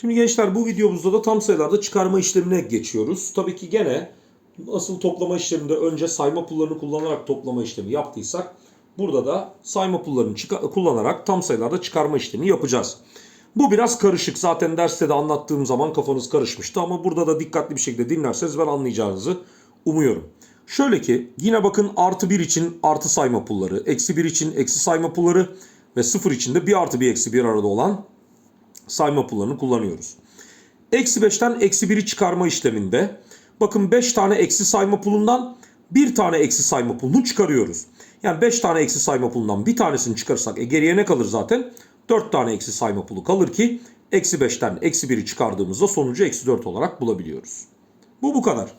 Şimdi gençler bu videomuzda da tam sayılarda çıkarma işlemine geçiyoruz. Tabii ki gene asıl toplama işleminde önce sayma pullarını kullanarak toplama işlemi yaptıysak burada da sayma pullarını kullanarak tam sayılarda çıkarma işlemi yapacağız. Bu biraz karışık. Zaten derste de anlattığım zaman kafanız karışmıştı ama burada da dikkatli bir şekilde dinlerseniz ben anlayacağınızı umuyorum. Şöyle ki yine bakın artı 1 için artı sayma pulları, eksi 1 için eksi sayma pulları ve 0 için de bir artı bir eksi bir arada olan sayma pullarını kullanıyoruz. Eksi 5'ten eksi 1'i çıkarma işleminde bakın 5 tane eksi sayma pulundan bir tane eksi sayma pulunu çıkarıyoruz. Yani 5 tane eksi sayma pulundan bir tanesini çıkarırsak e geriye ne kalır zaten? 4 tane eksi sayma pulu kalır ki eksi 5'ten eksi 1'i çıkardığımızda sonucu eksi 4 olarak bulabiliyoruz. Bu bu kadar.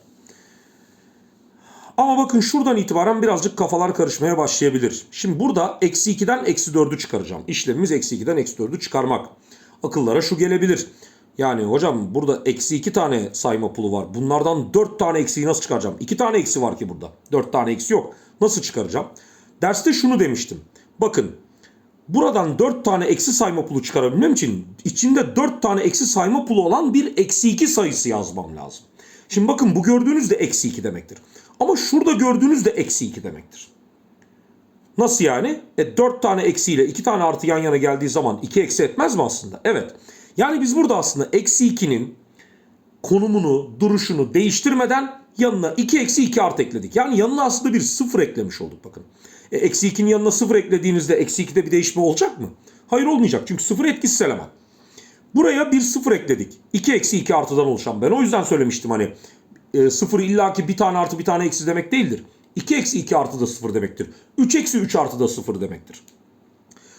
Ama bakın şuradan itibaren birazcık kafalar karışmaya başlayabilir. Şimdi burada eksi 2'den eksi 4'ü çıkaracağım. İşlemimiz eksi 2'den eksi 4'ü çıkarmak. Akıllara şu gelebilir. Yani hocam burada eksi 2 tane sayma pulu var. Bunlardan 4 tane eksiği nasıl çıkaracağım? 2 tane eksi var ki burada. 4 tane eksi yok. Nasıl çıkaracağım? Derste şunu demiştim. Bakın buradan 4 tane eksi sayma pulu çıkarabilmem için içinde 4 tane eksi sayma pulu olan bir eksi 2 sayısı yazmam lazım. Şimdi bakın bu gördüğünüz de eksi 2 demektir. Ama şurada gördüğünüz de eksi 2 demektir. Nasıl yani? E 4 tane eksiyle 2 tane artı yan yana geldiği zaman 2 eksi etmez mi aslında? Evet. Yani biz burada aslında eksi 2'nin konumunu, duruşunu değiştirmeden yanına 2 eksi 2 artı ekledik. Yani yanına aslında bir 0 eklemiş olduk bakın. E, eksi 2'nin yanına 0 eklediğinizde eksi 2'de bir değişme olacak mı? Hayır olmayacak. Çünkü 0 etkisiz eleman. Buraya bir 0 ekledik. 2 eksi 2 artıdan oluşan. Ben o yüzden söylemiştim hani e, 0 illaki bir tane artı bir tane eksi demek değildir. 2 eksi 2 artı da 0 demektir. 3 eksi 3 artı da 0 demektir.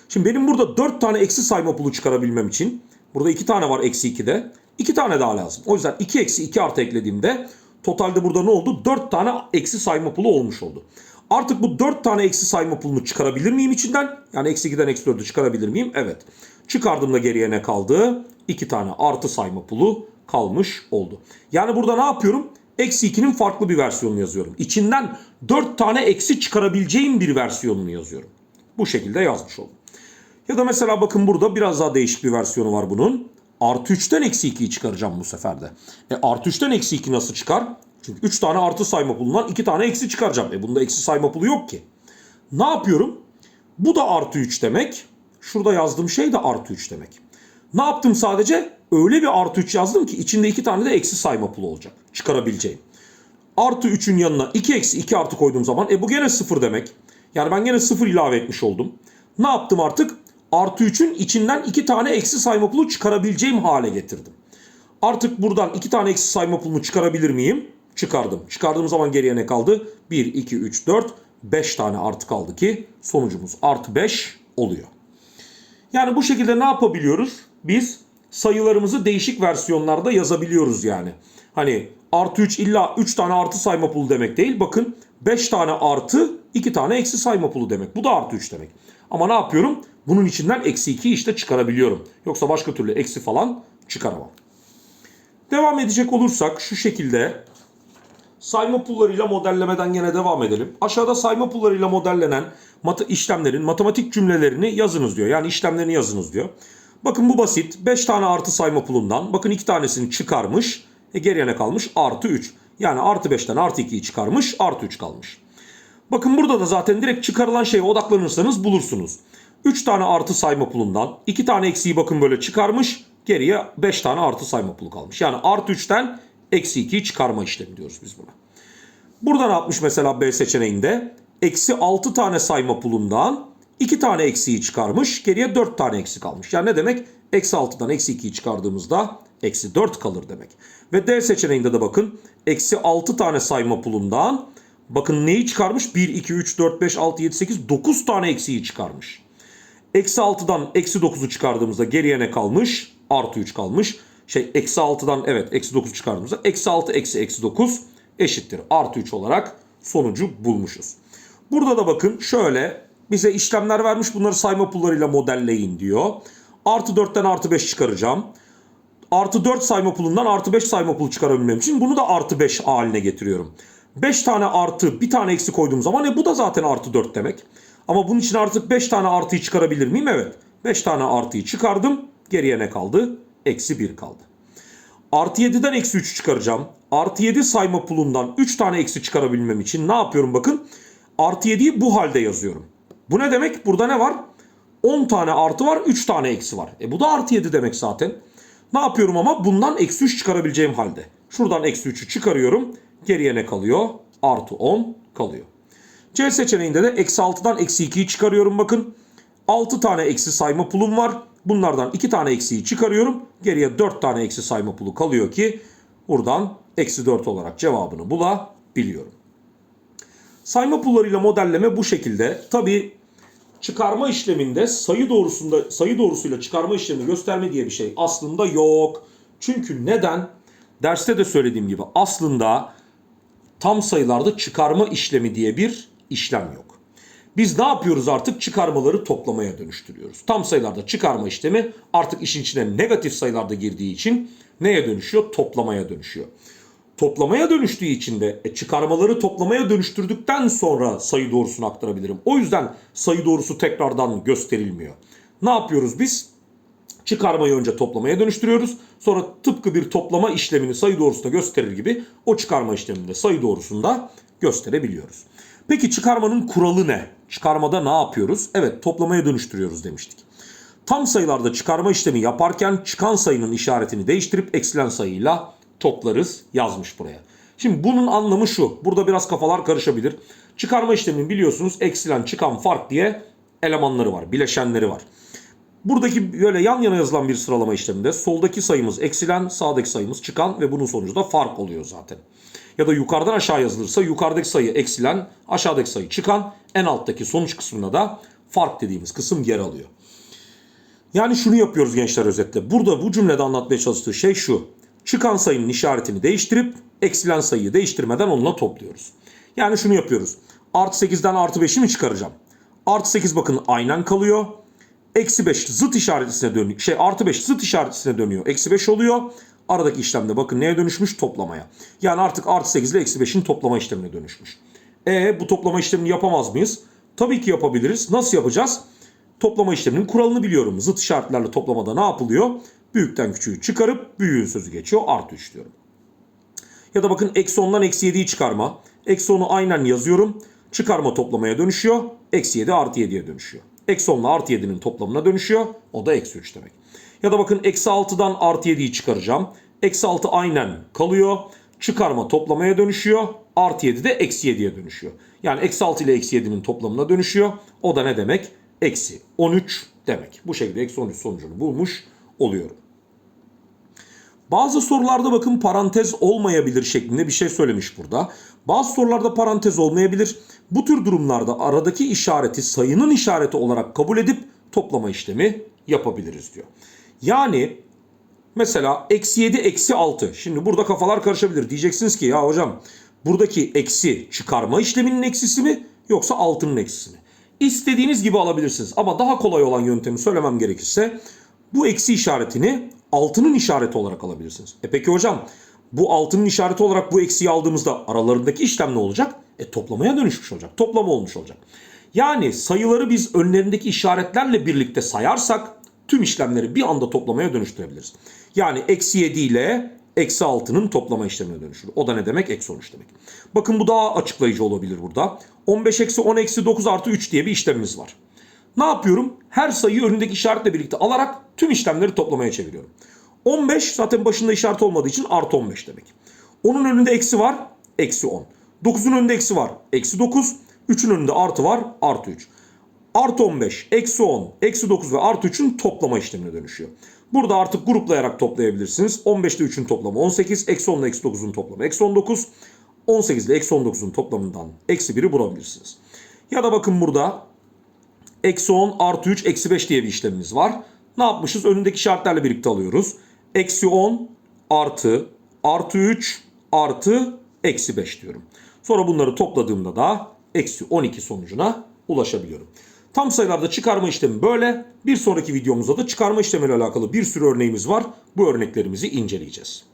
Şimdi benim burada 4 tane eksi sayma pulu çıkarabilmem için burada 2 tane var eksi 2'de. 2 tane daha lazım. O yüzden 2 eksi 2 artı eklediğimde totalde burada ne oldu? 4 tane eksi sayma pulu olmuş oldu. Artık bu 4 tane eksi sayma pulunu çıkarabilir miyim içinden? Yani eksi 2'den eksi 4'ü çıkarabilir miyim? Evet. Çıkardığımda geriye ne kaldı? 2 tane artı sayma pulu kalmış oldu. Yani burada ne yapıyorum? Eksi 2'nin farklı bir versiyonunu yazıyorum. İçinden 4 tane eksi çıkarabileceğim bir versiyonunu yazıyorum. Bu şekilde yazmış oldum. Ya da mesela bakın burada biraz daha değişik bir versiyonu var bunun. Artı 3'ten eksi 2'yi çıkaracağım bu sefer de. E artı 3'ten eksi 2 nasıl çıkar? Çünkü 3 tane artı sayma pulundan 2 tane eksi çıkaracağım. E bunda eksi sayma pulu yok ki. Ne yapıyorum? Bu da artı 3 demek. Şurada yazdığım şey de artı 3 demek. Ne yaptım sadece? Öyle bir artı 3 yazdım ki içinde 2 tane de eksi sayma pulu olacak. Çıkarabileceğim. Artı 3'ün yanına 2 eksi 2 artı koyduğum zaman e bu gene 0 demek. Yani ben gene 0 ilave etmiş oldum. Ne yaptım artık? Artı 3'ün içinden 2 tane eksi sayma pulu çıkarabileceğim hale getirdim. Artık buradan 2 tane eksi sayma pulunu çıkarabilir miyim? Çıkardım. Çıkardığım zaman geriye ne kaldı? 1, 2, 3, 4, 5 tane artı kaldı ki sonucumuz artı 5 oluyor. Yani bu şekilde ne yapabiliyoruz? Biz sayılarımızı değişik versiyonlarda yazabiliyoruz yani. Hani artı 3 illa 3 tane artı sayma pulu demek değil. Bakın 5 tane artı 2 tane eksi sayma pulu demek. Bu da artı 3 demek. Ama ne yapıyorum? Bunun içinden eksi 2 işte çıkarabiliyorum. Yoksa başka türlü eksi falan çıkaramam. Devam edecek olursak şu şekilde sayma pullarıyla modellemeden gene devam edelim. Aşağıda sayma pullarıyla modellenen mat- işlemlerin matematik cümlelerini yazınız diyor. Yani işlemlerini yazınız diyor. Bakın bu basit. 5 tane artı sayma pulundan bakın 2 tanesini çıkarmış. E geriye ne kalmış? Artı 3. Yani artı 5'ten artı 2'yi çıkarmış. Artı 3 kalmış. Bakın burada da zaten direkt çıkarılan şeye odaklanırsanız bulursunuz. 3 tane artı sayma pulundan 2 tane eksiği bakın böyle çıkarmış. Geriye 5 tane artı sayma pulu kalmış. Yani artı 3'ten eksi 2'yi çıkarma işlemi diyoruz biz buna. Burada ne yapmış mesela B seçeneğinde? Eksi 6 tane sayma pulundan 2 tane eksiği çıkarmış. Geriye 4 tane eksi kalmış. Yani ne demek? Eksi 6'dan eksi 2'yi çıkardığımızda eksi 4 kalır demek. Ve D seçeneğinde de bakın eksi 6 tane sayma pulundan bakın neyi çıkarmış? 1, 2, 3, 4, 5, 6, 7, 8, 9 tane eksiği çıkarmış. Eksi 6'dan eksi 9'u çıkardığımızda geriye ne kalmış? Artı 3 kalmış. Şey eksi 6'dan evet eksi 9 çıkardığımızda eksi 6 eksi eksi 9 eşittir. Artı 3 olarak sonucu bulmuşuz. Burada da bakın şöyle bize işlemler vermiş bunları sayma pullarıyla modelleyin diyor. Artı 4'ten artı 5 çıkaracağım. Artı 4 sayma pulundan artı 5 sayma pulu çıkarabilmem için bunu da artı 5 haline getiriyorum. 5 tane artı bir tane eksi koyduğum zaman e bu da zaten artı 4 demek. Ama bunun için artık 5 tane artıyı çıkarabilir miyim? Evet. 5 tane artıyı çıkardım. Geriye ne kaldı? Eksi 1 kaldı. Artı 7'den eksi 3 çıkaracağım. Artı 7 sayma pulundan 3 tane eksi çıkarabilmem için ne yapıyorum bakın. Artı 7'yi bu halde yazıyorum. Bu ne demek? Burada ne var? 10 tane artı var 3 tane eksi var. E bu da artı 7 demek zaten. Ne yapıyorum ama bundan eksi 3 çıkarabileceğim halde. Şuradan eksi 3'ü çıkarıyorum. Geriye ne kalıyor? Artı 10 kalıyor. C seçeneğinde de eksi 6'dan eksi 2'yi çıkarıyorum bakın. 6 tane eksi sayma pulum var. Bunlardan 2 tane eksiyi çıkarıyorum. Geriye 4 tane eksi sayma pulu kalıyor ki buradan eksi 4 olarak cevabını bulabiliyorum. Sayma pullarıyla modelleme bu şekilde. Tabi çıkarma işleminde sayı doğrusunda sayı doğrusuyla çıkarma işlemini gösterme diye bir şey aslında yok. Çünkü neden? Derste de söylediğim gibi aslında tam sayılarda çıkarma işlemi diye bir işlem yok. Biz ne yapıyoruz artık? Çıkarmaları toplamaya dönüştürüyoruz. Tam sayılarda çıkarma işlemi artık işin içine negatif sayılarda girdiği için neye dönüşüyor? Toplamaya dönüşüyor. Toplamaya dönüştüğü için de e, çıkarmaları toplamaya dönüştürdükten sonra sayı doğrusunu aktarabilirim. O yüzden sayı doğrusu tekrardan gösterilmiyor. Ne yapıyoruz biz? Çıkarmayı önce toplamaya dönüştürüyoruz. Sonra tıpkı bir toplama işlemini sayı doğrusunda gösterir gibi o çıkarma işleminde sayı doğrusunda gösterebiliyoruz. Peki çıkarmanın kuralı ne? Çıkarmada ne yapıyoruz? Evet toplamaya dönüştürüyoruz demiştik. Tam sayılarda çıkarma işlemi yaparken çıkan sayının işaretini değiştirip eksilen sayıyla toplarız yazmış buraya. Şimdi bunun anlamı şu. Burada biraz kafalar karışabilir. Çıkarma işleminin biliyorsunuz eksilen çıkan fark diye elemanları var, bileşenleri var. Buradaki böyle yan yana yazılan bir sıralama işleminde soldaki sayımız eksilen, sağdaki sayımız çıkan ve bunun sonucu da fark oluyor zaten. Ya da yukarıdan aşağı yazılırsa yukarıdaki sayı eksilen, aşağıdaki sayı çıkan, en alttaki sonuç kısmında da fark dediğimiz kısım yer alıyor. Yani şunu yapıyoruz gençler özetle. Burada bu cümlede anlatmaya çalıştığı şey şu. Çıkan sayının işaretini değiştirip eksilen sayıyı değiştirmeden onunla topluyoruz. Yani şunu yapıyoruz. Artı 8'den artı 5'i mi çıkaracağım? Artı 8 bakın aynen kalıyor. Eksi 5 zıt işaretisine dönüyor. Şey artı 5 zıt işaretisine dönüyor. Eksi 5 oluyor. Aradaki işlemde bakın neye dönüşmüş? Toplamaya. Yani artık artı 8 ile eksi 5'in toplama işlemine dönüşmüş. E bu toplama işlemini yapamaz mıyız? Tabii ki yapabiliriz. Nasıl yapacağız? Toplama işleminin kuralını biliyorum. Zıt işaretlerle toplamada ne yapılıyor? Büyükten küçüğü çıkarıp büyüğün sözü geçiyor. Artı 3 diyorum. Ya da bakın eksi 10'dan eksi 7'yi çıkarma. Eksi 10'u aynen yazıyorum. Çıkarma toplamaya dönüşüyor. Eksi 7 artı 7'ye dönüşüyor. Eksi 10 ile artı 7'nin toplamına dönüşüyor. O da eksi 3 demek. Ya da bakın eksi 6'dan artı 7'yi çıkaracağım. Eksi 6 aynen kalıyor. Çıkarma toplamaya dönüşüyor. Artı 7 de eksi 7'ye dönüşüyor. Yani eksi 6 ile eksi 7'nin toplamına dönüşüyor. O da ne demek? Eksi 13 demek. Bu şekilde eksi 13 sonucunu bulmuş oluyorum. Bazı sorularda bakın parantez olmayabilir şeklinde bir şey söylemiş burada. Bazı sorularda parantez olmayabilir. Bu tür durumlarda aradaki işareti sayının işareti olarak kabul edip toplama işlemi yapabiliriz diyor. Yani mesela eksi 7 eksi 6. Şimdi burada kafalar karışabilir. Diyeceksiniz ki ya hocam buradaki eksi çıkarma işleminin eksisi mi yoksa altının eksisi mi? İstediğiniz gibi alabilirsiniz. Ama daha kolay olan yöntemi söylemem gerekirse bu eksi işaretini altının işareti olarak alabilirsiniz. E peki hocam bu altının işareti olarak bu eksiyi aldığımızda aralarındaki işlem ne olacak? E toplamaya dönüşmüş olacak. Toplama olmuş olacak. Yani sayıları biz önlerindeki işaretlerle birlikte sayarsak tüm işlemleri bir anda toplamaya dönüştürebiliriz. Yani eksi 7 ile eksi 6'nın toplama işlemine dönüşür. O da ne demek? Eksi 13 demek. Bakın bu daha açıklayıcı olabilir burada. 15 eksi 10 eksi 9 artı 3 diye bir işlemimiz var. Ne yapıyorum? Her sayıyı önündeki işaretle birlikte alarak tüm işlemleri toplamaya çeviriyorum. 15 zaten başında işaret olmadığı için artı 15 demek. Onun önünde eksi var. Eksi 10. 9'un önünde eksi var. Eksi 9. 3'ün önünde artı var. Artı 3. Artı 15, eksi 10, eksi 9 ve artı 3'ün toplama işlemine dönüşüyor. Burada artık gruplayarak toplayabilirsiniz. 15 ile 3'ün toplamı 18, eksi 10 ile eksi 9'un toplamı eksi 19. 18 ile eksi 19'un toplamından eksi 1'i bulabilirsiniz. Ya da bakın burada eksi 10 artı 3 eksi 5 diye bir işlemimiz var. Ne yapmışız? Önündeki işaretlerle birlikte alıyoruz. Eksi 10 artı artı 3 artı eksi 5 diyorum. Sonra bunları topladığımda da eksi 12 sonucuna ulaşabiliyorum. Tam sayılarda çıkarma işlemi böyle. Bir sonraki videomuzda da çıkarma işlemiyle alakalı bir sürü örneğimiz var. Bu örneklerimizi inceleyeceğiz.